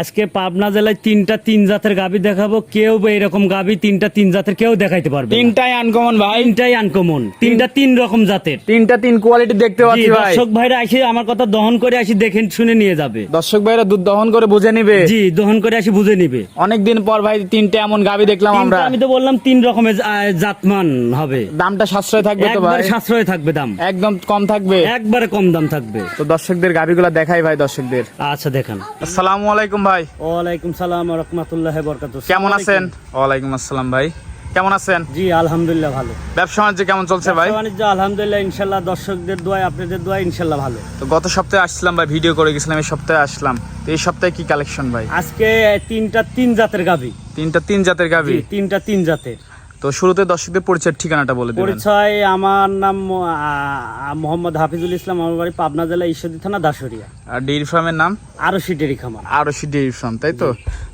আজকে পাবনা জেলায় তিনটা তিন জাতের গাবি দেখাবো। কেউ বা এরকম গাবি তিনটা তিন জাতের কেউ দেখাইতে পারবে তিনটাই আনকমন ভাই। তিনটাই আনকমন তিনটা তিন রকম জাতের। তিনটা তিন কোয়ালিটি দেখতে পাচ্ছি ভাই। দর্শক ভাইরা আসি আমার কথা দহন করে আসি দেখে শুনে নিয়ে যাবে। দর্শক ভাইরা দুধ দহন করে বুঝে নিবে। জি দহন করে আসি বুঝে নিবে। অনেকদিন পর ভাই তিনটা এমন গাবি দেখলাম আমরা। আমি তো বললাম তিন রকমের জাতমান হবে। দামটা সাশ্রয় থাকবে তো ভাই। সাশ্রয় থাকবে দাম। একদম কম থাকবে। একবারে কম দাম থাকবে। তো দর্শকদের গাবিগুলো দেখাই ভাই দর্শকদের। আচ্ছা দেখান। আসসালামু আলাইকুম ভাই? ওয়ালাইকুম সালাম রহমতুল্লাহ বরকাত কেমন আছেন? ওয়ালাইকুম আসসালাম ভাই। কেমন আছেন? জি আলহামদুলিল্লাহ ভালো। ব্যবসা বাণিজ্য কেমন চলছে ভাই? ব্যবসা বাণিজ্য আলহামদুলিল্লাহ ইনশাল্লাহ দর্শকদের দোয়ায় আপনাদের দোয়ায় ইনশাল্লাহ ভালো। তো গত সপ্তাহে আসছিলাম ভাই ভিডিও করে গেছিলাম এই সপ্তাহে আসলাম। তো এই সপ্তাহে কি কালেকশন ভাই? আজকে তিনটা তিন জাতের গাভি। তিনটা তিন জাতের গাভী? তিনটা তিন জাতের। তো শুরুতে দর্শকদের পরিচয়ের ঠিকানাটা বলে দিবেন। পরিচয় আমার নাম মোহাম্মদ হাফিজুল ইসলাম আমার বাড়ি পাবনা জেলা ঈশ্বরদী থানা দাসরিয়া আর ডেইরি ফার্মের নাম? আরও সিটেরি খামার আরশি ডেইরি ফার্ম তাই তো?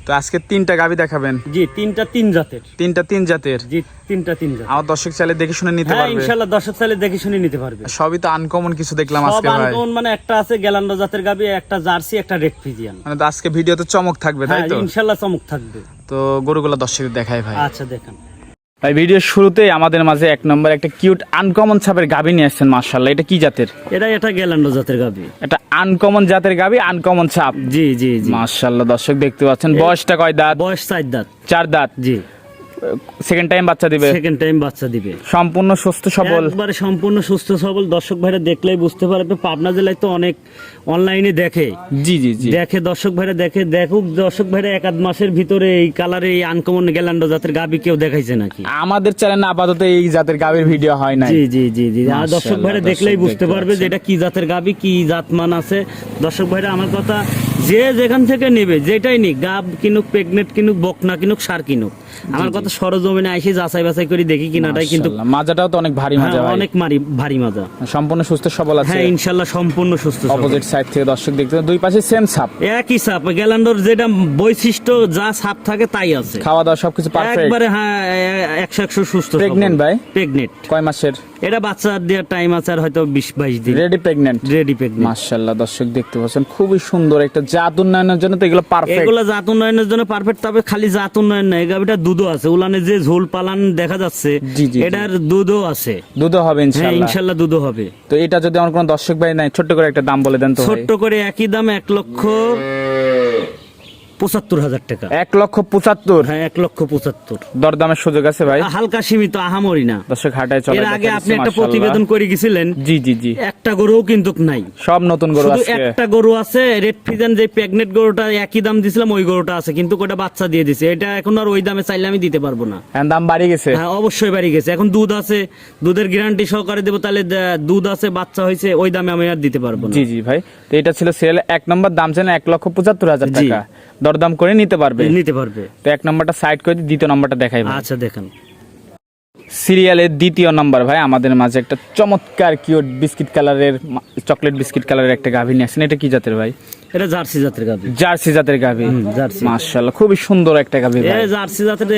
তো আজকে তিনটা গাবি দেখাবেন। জি তিনটা তিন জাতের। তিনটা তিন জাতের? জি তিনটা তিন জাতের। আমার দর্শক চাইলে দেখে শুনে নিতে হ্যাঁ পারবে। ইনশাল্লাহ দর্শক চাইলে দেখে শুনে নিতে পারবে। সবই তো আনকমন কিছু দেখলাম আজকে ভাই। আনকমন মানে একটা আছে গ্যালান্ডো জাতের গাবি একটা জার্সি একটা রেড ফিজিয়ান। মানে তো আজকে ভিডিওতে চমক থাকবে তাই হ্যাঁ তো? ইনশাল্লাহ চমক থাকবে। তো গরুগুলো দর্শকদের দেখাই ভাই। আচ্ছা দেখেন। ভাই ভিডিওর শুরুতেই আমাদের মাঝে এক নম্বর একটা কিউট আনকমন ছাপের গাভী নিয়ে আসছেন মার্শাল্লাহ এটা কি জাতের? এটা এটা গ্যালান্ডো জাতের গাবি এটা আনকমন জাতের গাভী আনকমন ছাপ। জি জি জি। মার্শাল্লাহ দর্শক দেখতে পাচ্ছেন। বয়সটা কয় দাঁত? বয়স চার দাঁত। চার দাঁত। জি। সেকেন্ড টাইম বাচ্চা দিবে? সেকেন্ড টাইম বাচ্চা দিবে। সম্পূর্ণ সুস্থ সবল? একবারে সম্পূর্ণ সুস্থ সবল। দর্শক ভাইরা দেখলেই বুঝতে পারবে। পাবনা জেলায় তো অনেক অনলাইনে দেখে। জি জি জি। দেখে দর্শক ভাইরা দেখে। দেখুক দর্শক ভাইরা এক আধ মাসের ভিতরে এই কালারে এই আনকমন গ্যালান্ডো জাতের গাবি কেউ দেখাইছে নাকি? আমাদের চ্যানেলে আপাতত এই জাতের গাবির ভিডিও হয় না জি জি জি জি। আর দর্শক ভাইরা দেখলেই বুঝতে পারবে যে এটা কি জাতের গাবি কি জাত মান আছে। দর্শক ভাইরা আমার কথা যে যেখান থেকে নেবে যেটাই নিক গাব কিনুক প্রেগনেন্ট কিনুক বকনা কিনুক সার কিনুক। আমার কথা সরজমিনে আইসি যাচাই বাছাই করে দেখি কিনাটাই কিন্তু মাজাটাও তো অনেক ভারী হ্যাঁ, মাজা ভাই। অনেক মারি ভারী মাজা। সম্পূর্ণ সুস্থ সবল আছে। হ্যাঁ ইনশাল্লাহ সম্পূর্ণ সুস্থ সবল। অপোজিট সাইড থেকে দর্শক দেখতে দুই পাশে সেম সাপ। একই সাপ গ্যালান্ডোর যেটা বৈশিষ্ট্য যা সাপ থাকে তাই আছে। খাওয়া দাওয়া সবকিছু পারফেক্ট একবারে হ্যাঁ এ- একশো একশো সুস্থ Pregnant ভাই? প্রেগনেন্ট কয় মাসের? এটা বাচ্চা দেওয়ার টাইম আছে আর হয়তো বিশ বাইশ দিন। রেডি প্রেগনেন্ট রেডি প্রেগনেন্ট মাশাআল্লাহ দর্শক দেখতে পাচ্ছেন খুবই সুন্দর একটা জাত উন্নয়নের জন্য তো এগুলো পারফেক্ট এগুলো জাত উন্নয়নের জন্য পারফেক্ট তবে খালি জাত উন্নয়ন না এই গাভিটা দুধও আছে। উলানে যে ঝোল পালান দেখা যাচ্ছে। এটার দুধও আছে। দুধও হবে হ্যাঁ ইনশাআল্লাহ ইনশাল্লাহ দুধও হবে। তো এটা যদি আমার কোনো দর্শক ভাই নাই ছোট্ট করে একটা দাম বলে দেন তো ছোট্ট করে একই দাম এক লক্ষ পঁচাত্তর হাজার টাকা। এক লক্ষ পঁচাত্তর? হ্যাঁ এক লক্ষ পঁচাত্তর। দরদামের সুযোগ আছে ভাই? হালকা সীমিত আহামরি না। দর্শক হাটায় চলে এর আগে আপনি একটা প্রতিবেদন করে গেছিলেন। জি জি জি। একটা গরুও কিন্তু নাই। সব নতুন গরু আজকে। একটা গরু আছে রেড ফিজান যে প্রেগনেন্ট গরুটা একই দাম দিছিলাম ওই গরুটা আছে কিন্তু ওটা বাচ্চা দিয়ে দিছে? এটা এখন আর ওই দামে চাইলে আমি দিতে পারব না। এখন দাম বাড়ি গেছে। হ্যাঁ অবশ্যই বাড়ি গেছে। এখন দুধ আছে দুধের গ্যারান্টি সহকারে দেবো তাহলে দুধ আছে বাচ্চা হয়েছে ওই দামে আমি আর দিতে পারব না। জি জি ভাই। তো এটা ছিল সেল এক নম্বর দাম ছিল এক লক্ষ পঁচাত্তর হাজার জি। টাকা। দরদাম করে নিতে পারবে। নিতে পারবে। তো এক নম্বরটা সাইড করে দ্বিতীয় নম্বরটা দেখাই আচ্ছা দেখেন। সিরিয়ালের দ্বিতীয় নাম্বার ভাই আমাদের মাঝে একটা চমৎকার কিউট বিস্কিট কালারের চকলেট বিস্কিট কালারের একটা গাভী নিয়ে আসছেন। এটা কি জাতের ভাই? এটা জার্সি জাতের গাভি। জার্সি জাতের গাভী। জার্সি। মাশাআল্লাহ খুবই সুন্দর একটা গাভী ভাই। জার্সি জাতের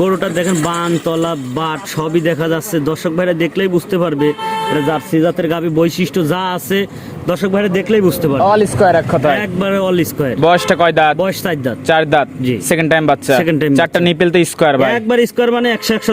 গরুটা দেখেন বান তলা বাট সবই দেখা যাচ্ছে। দর্শক ভাইরা দেখলেই বুঝতে পারবে এটা জার্সি জাতের গাভি বৈশিষ্ট্য যা আছে দর্শক ভাইরা দেখলেই বুঝতে পারবে। অল স্কোয়ার এক কথায়। একবারে অল স্কোয়ার বয়সটা কয় দাঁত? বয়স চার দাঁত। চার দাঁত। জি। সেকেন্ড টাইম বাচ্চা। Second time চারটা বাচ্চা। নিপেল তো স্কোয়ার ভাই। একবার স্কোয়ার মানে একশো একশো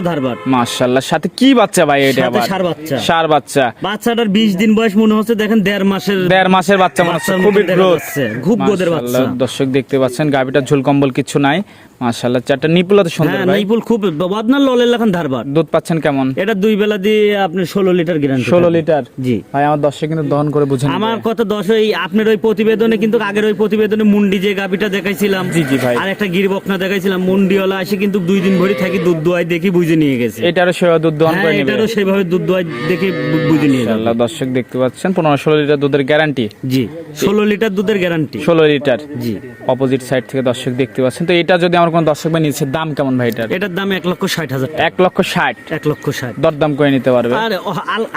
মাশাআল্লাহ। সাথে কি বাচ্চা ভাই এটা আবার? ষাঁড় বাচ্চা। সার বাচ্চা। বাচ্চাটার বিশ দিন বয়স মনে হচ্ছে দেখেন দেড় মাসের দেড় মাসের বাচ্চা মনে হচ্ছে। খুবই গ্রোথ খুব গোদের বাচ্চা। দর্শক দেখতে পাচ্ছেন গাবিটা ঝুল কম্বল কিছু নাই। মাশাআল্লাহ চারটা নিপুলা তো সুন্দর হ্যাঁ ভাই। নাইপুল খুব বদনার ললের লাখান ধারবার দুধ পাচ্ছেন কেমন? এটা দুই বেলা দিয়ে আপনি ষোলো লিটার গ্যারান্টি ষোলো লিটার? জি। ভাই আমার দর্শক কিন্তু দহন করে বুঝে আমার কথা দশ ওই আপনার ওই প্রতিবেদনে কিন্তু আগের ওই প্রতিবেদনে মুন্ডি যে গাবিটা দেখাইছিলাম জি, জি ভাই। আর একটা গিরবকনা দেখাইছিলাম মুন্ডিওয়ালা এসে কিন্তু দুই দিন ভরি থাকি দুধ দোয়াই দেখি বুঝে নিয়ে গেছে। এটারও সেবা দুধ দহন হ্যাঁ করে নিবে। এটারও সেভাবে দুধ দোয়াই দেখে বুঝে নিয়ে যাবে। আল্লাহ দর্শক দেখতে পাচ্ছেন পনেরো ষোলো লিটার দুধের গ্যারান্টি জি ষোলো লিটার দুধের গ্যারান্টি ষোলো লিটার। জি। অপোজিট সাইড থেকে দর্শক দেখতে পাচ্ছেন। তো এটা যদি আমার কোনো দর্শক ভাই নিচ্ছে দাম কেমন ভাই এটার? এটার দাম এক লক্ষ ষাট হাজার এক লক্ষ ষাট? এক লক্ষ ষাট। দরদাম করে নিতে পারবে। আর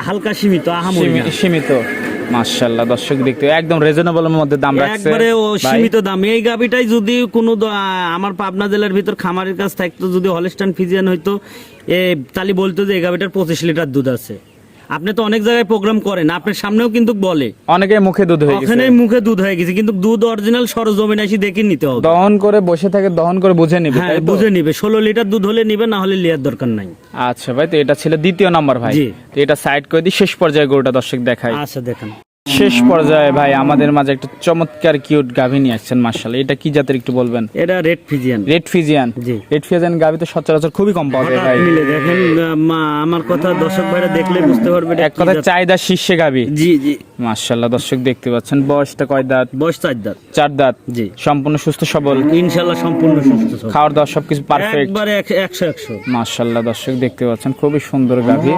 হালকা সীমিত সীমিত। মাশাআল্লাহ দর্শক দেখতে একদম রিজনেবল মধ্যে দাম রাখছে একবারে ও সীমিত দাম। এই গাবিটাই যদি কোনো আমার পাবনা জেলার ভিতর খামারের কাছ থাকতো যদি হলস্টান ফিজিয়ান হইতো এ তাহলে বলতো যে এই গাবিটার পঁচিশ লিটার দুধ আছে। আপনি তো অনেক জায়গায় প্রোগ্রাম করেন আপনার সামনেও কিন্তু বলে। অনেকে মুখে দুধ হয়ে গেছে। ওখানে মুখে দুধ হয়ে গেছে কিন্তু দুধ অরিজিনাল সরজমিন আসি দেখে নিতে হবে। দহন করে বসে থাকে দহন করে বুঝে নিবে হ্যাঁ বুঝে নিবে। ষোলো লিটার দুধ হলে নিবে না হলে লিয়ার দরকার নাই। আচ্ছা ভাই তো এটা ছিল দ্বিতীয় নাম্বার ভাই। তো এটা সাইড করে দিই শেষ পর্যায়ে গরুটা দর্শক দেখাই। আচ্ছা দেখেন। শেষ পর্যায়ে ভাই আমাদের মাঝে একটা চমৎকার কিউট গাভী নিয়ে আসছেন মার্শাল এটা কি জাতের একটু বলবেন? এটা রেড ফিজিয়ান রেড ফিজিয়ান জি। রেড ফিজিয়ান গাভী তো সচরাচর খুবই কম পাওয়া যায় ভাই। মিলে দেখেন মা আমার কথা দর্শক ভাইরা দেখলে বুঝতে পারবে এটা এক কথা। চাহিদা শীর্ষে গাভী। জি জি। মার্শাল্লাহ দর্শক দেখতে পাচ্ছেন বয়সটা কয় দাঁত? বয়স চার দাঁত। চার দাঁত। জি। সম্পূর্ণ সুস্থ সবল? ইনশাল্লাহ সম্পূর্ণ সুস্থ সবল। খাওয়ার দাওয়ার সবকিছু পারফেক্ট একবারে এক- একশো একশো। মার্শাল্লাহ দর্শক দেখতে পাচ্ছেন খুবই সুন্দর গাভী।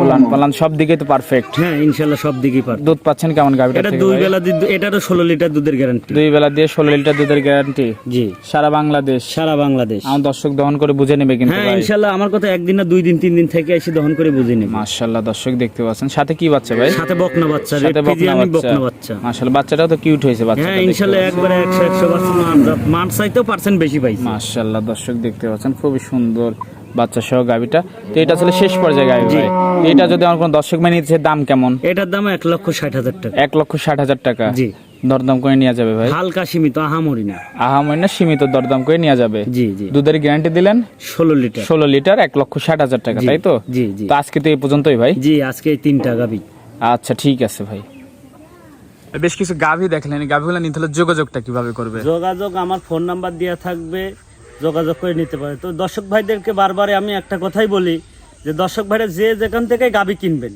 ওলান পালান সব দিকে তো পারফেক্ট হ্যাঁ ইনশাল্লাহ সব দিকেই পার দুধ পাচ্ছেন কেমন গাভীটা এটা দুই ভাই? বেলা দি- এটারও ষোলো লিটার দুধের গ্যারান্টি দুই বেলা দিয়ে ষোলো লিটার দুধের গ্যারান্টি জি। সারা বাংলাদেশ। সারা বাংলাদেশ। আমার দর্শক দহন করে বুঝে নেবে কিন্তু হ্যাঁ ভাই। ইনশাল্লাহ আমার কথা একদিন না দুই দিন তিন দিন থেকে এসে দহন করে বুঝে নেব। মার্শাল্লাহ দর্শক দেখতে পাচ্ছেন। সাথে কি বাচ্চা ভাই? সাথে বকনা বাচ্চা সাথে বকনা বাচ্চা। বকনা বাচ্চা। মার্শাল্লাহ বাচ্চাটাও তো কিউট হয়েছে বাচ্চা হ্যাঁ ইনশাল্লাহ একবারে একশো একশো বাচ্চা। মান মান চাইতেও পার্সেন্ট বেশি পাইছে। মার্শাল্লাহ দর্শক দেখতে পাচ্ছেন। খুবই সুন্দর বাচ্চা সহ গাভিটা। তো এটা আসলে শেষ পর্যায়ে ভাই। এটা যদি আমার কোনো দর্শক মেনে নিচ্ছে দাম কেমন? এটার দাম এক লক্ষ ষাট হাজার টাকা। এক লক্ষ ষাট হাজার টাকা। জি। দরদাম করে নেওয়া যাবে ভাই। হালকা সীমিত আহামরি না। আহামরি না সীমিত দরদাম করে নেওয়া যাবে। জি জি। দুধের গ্যারান্টি দিলেন? ষোলো লিটার। ষোলো লিটার এক লক্ষ ষাট হাজার টাকা তাই তো? জি জি। তো আজকে তো এই পর্যন্তই ভাই। জি আজকে এই তিনটা গাবি আচ্ছা ঠিক আছে ভাই। বেশ কিছু গাভী দেখলেন। গাভীগুলো নিতে হলে যোগাযোগটা কীভাবে করবে? যোগাযোগ আমার ফোন নাম্বার দেওয়া থাকবে। যোগাযোগ করে নিতে পারে। তো দর্শক ভাইদেরকে বারবারে আমি একটা কথাই বলি যে দর্শক ভাইরা যে যেখান থেকে গাবি কিনবেন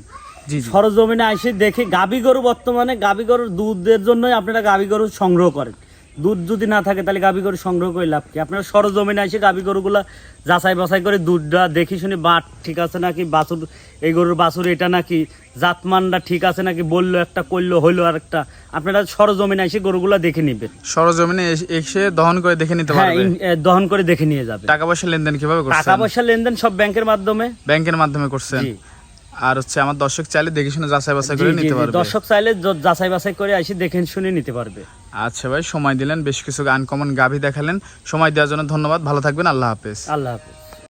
সরজমিনে আসে দেখে গাবি গরু বর্তমানে গাবি গরুর দুধের জন্যই আপনারা গাবি গরু সংগ্রহ করেন। দুধ যদি না থাকে তাহলে গাবি গরু সংগ্রহ করে লাভ কি? আপনারা সরজমিনে এসে গাবি গরুগুলা যাচাই বাছাই করে দুধটা দেখি শুনে বাট ঠিক আছে নাকি বাছুর এই গরুর বাছুর এটা নাকি জাতমানটা ঠিক আছে নাকি বলল একটা করল হইল আর একটা আপনারা সরজমিনে এসে গরুগুলা দেখে নেবেন। সরজমিনে এসে- এসে দহন করে দেখে নিতে হ্যাঁ পারবে? দহন করে দেখে নিয়ে যাবে। টাকা পয়সা লেনদেন কীভাবে করছেন? টাকা পয়সা লেনদেন সব ব্যাংকের মাধ্যমে। ব্যাংকের মাধ্যমে করছেন? আর হচ্ছে আমার দর্শক চাইলে দেখে শুনে যাচাই বাছাই করে নিতে পারবে। দর্শক চাইলে যাচাই বাছাই করে এসে দেখে শুনে নিতে পারবে। আচ্ছা ভাই, সময় দিলেন, বেশ কিছু আনকমন গাভী দেখালেন। সময় দেওয়ার জন্য ধন্যবাদ, ভালো থাকবেন, আল্লাহ হাফেজ। আল্লাহ হাফেজ।